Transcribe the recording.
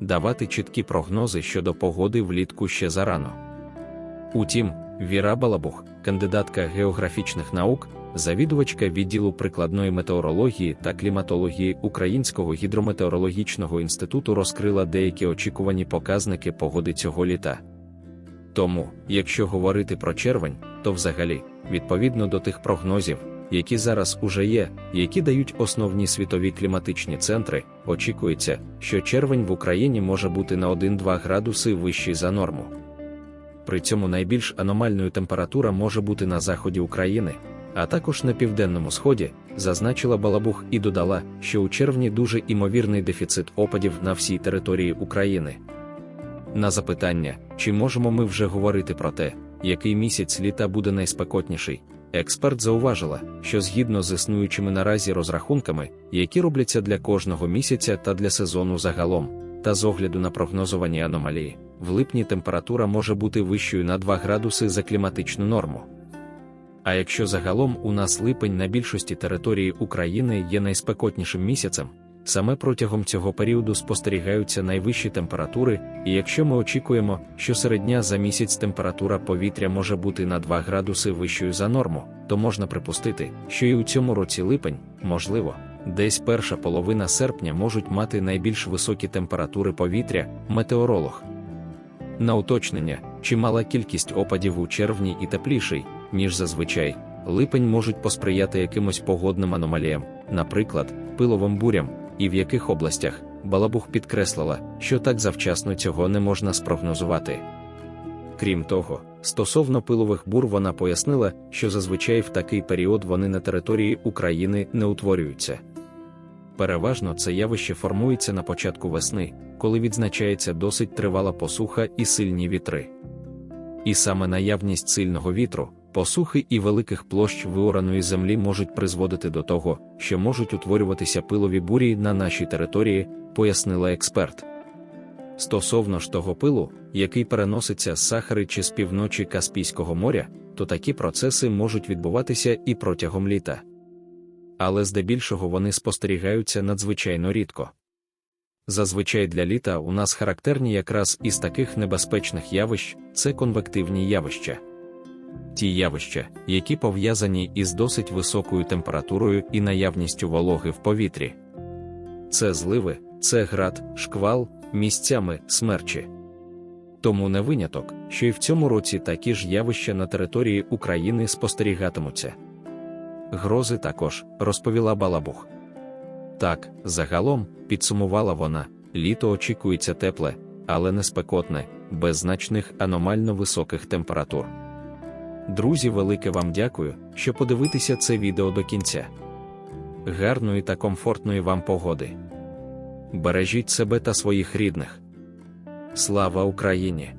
Давати чіткі прогнози щодо погоди влітку ще зарано. Утім, Віра Балабух, кандидатка географічних наук, завідувачка відділу прикладної метеорології та кліматології Українського гідрометеорологічного інституту розкрила деякі очікувані показники погоди цього літа. Тому, якщо говорити про червень, то взагалі, відповідно до тих прогнозів, які зараз уже є, які дають основні світові кліматичні центри, очікується, що червень в Україні може бути на 1-2 градуси вищий за норму. При цьому найбільш аномальною температура може бути на заході України, а також на південному сході, зазначила Балабух і додала, що у червні дуже імовірний дефіцит опадів на всій території України. На запитання, чи можемо ми вже говорити про те, який місяць літа буде найспекотніший, експерт зауважила, що згідно з існуючими наразі розрахунками, які робляться для кожного місяця та для сезону загалом, та з огляду на прогнозовані аномалії, в липні температура може бути вищою на 2 градуси за кліматичну норму. А якщо загалом у нас липень на більшості території України є найспекотнішим місяцем, саме протягом цього періоду спостерігаються найвищі температури, і якщо ми очікуємо, що середня за місяць температура повітря може бути на 2 градуси вищою за норму, то можна припустити, що і у цьому році липень, можливо, десь перша половина серпня можуть мати найбільш високі температури повітря, метеоролог. На уточнення, чимала кількість опадів у червні і тепліший, ніж зазвичай, липень можуть посприяти якимось погодним аномаліям, наприклад, пиловим бурям, і в яких областях Балабух підкреслила, що так завчасно цього не можна спрогнозувати. Крім того, стосовно пилових бур вона пояснила, що зазвичай в такий період вони на території України не утворюються. Переважно це явище формується на початку весни, коли відзначається досить тривала посуха і сильні вітри. І саме наявність сильного вітру, посухи і великих площ виораної землі можуть призводити до того, що можуть утворюватися пилові бурі на нашій території, пояснила експерт. Стосовно ж того пилу, який переноситься з Сахари чи з півночі Каспійського моря, то такі процеси можуть відбуватися і протягом літа. Але здебільшого вони спостерігаються надзвичайно рідко. Зазвичай для літа у нас характерні якраз із таких небезпечних явищ це конвективні явища. Ті явища, які пов'язані із досить високою температурою і наявністю вологи в повітрі. Це зливи, це град, шквал, місцями смерчі. Тому не виняток, що і в цьому році такі ж явища на території України спостерігатимуться. Грози також, розповіла Балабух. Так, загалом, підсумувала вона, літо очікується тепле, але не спекотне, без значних аномально високих температур. Друзі, велике вам дякую, що подивитеся це відео до кінця. Гарної та комфортної вам погоди. Бережіть себе та своїх рідних. Слава Україні!